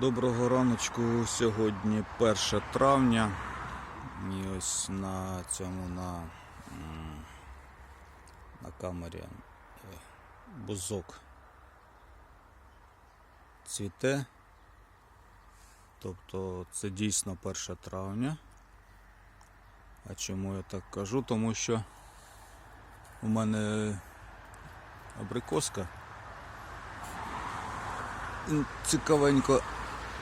Доброго раночку. Сьогодні 1 травня. І ось на цьому на, на камері е, бузок цвіте. Тобто це дійсно 1 травня. А чому я так кажу? Тому що у мене абрикоска. Цікавенько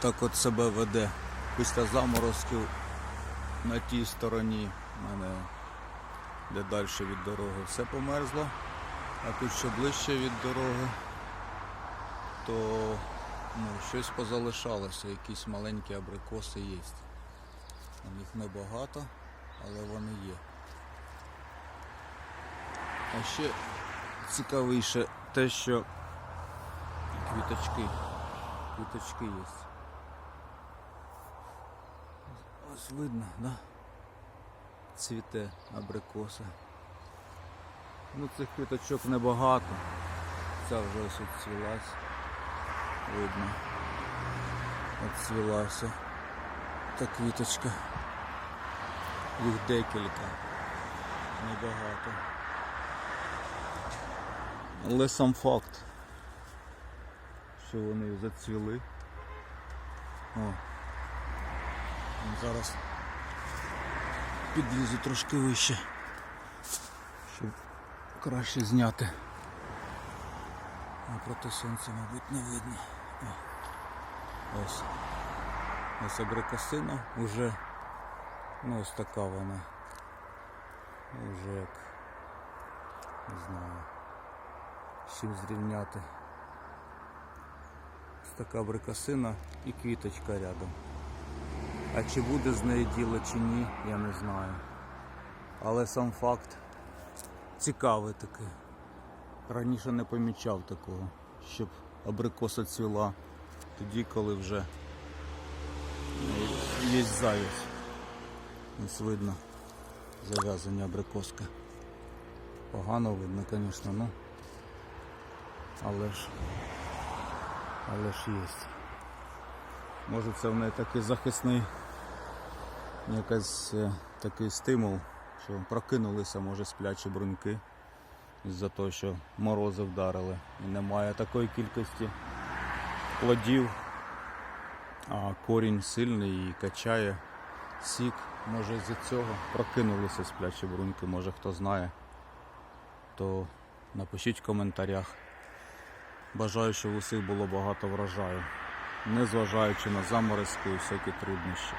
так от себе веде. Після заморозків на тій стороні мене де далі від дороги все померзло, а тут що ближче від дороги, то ну, щось позалишалося, якісь маленькі абрикоси є. Їх небагато, але вони є. А ще цікавіше те, що квіточки. Квіточки є. Ось видно, да? Цвіте абрикоса. Ну цих квіточок небагато. Ця вже ось відцвілась. Видно. Відцвілася. Та квіточка. Їх декілька. Небагато. Але сам факт що вони зацвіли. О. Зараз підлізу трошки вище, щоб краще зняти. А проти сонця, мабуть, не видно. О. Ось. Ось абрикосина вже ну ось така вона. Вже як не знаю. з Чим зрівняти. Ось така абрикосина і квіточка рядом. А чи буде з неї діло чи ні, я не знаю. Але сам факт цікавий такий. Раніше не помічав такого, щоб абрикоса цвіла тоді, коли вже є завість. Ось видно зав'язані абрикоски. Погано видно, звісно, ну. Але ж але ж є. Може це в неї такий захисний якийсь е, такий стимул, що прокинулися, може, сплячі бруньки із-за того, що морози вдарили і немає такої кількості плодів, а корінь сильний і качає сік. Може із-за цього прокинулися сплячі бруньки, може хто знає, то напишіть в коментарях. Бажаю, щоб усіх було багато врожаю, незважаючи на заморозки і всякі труднощі.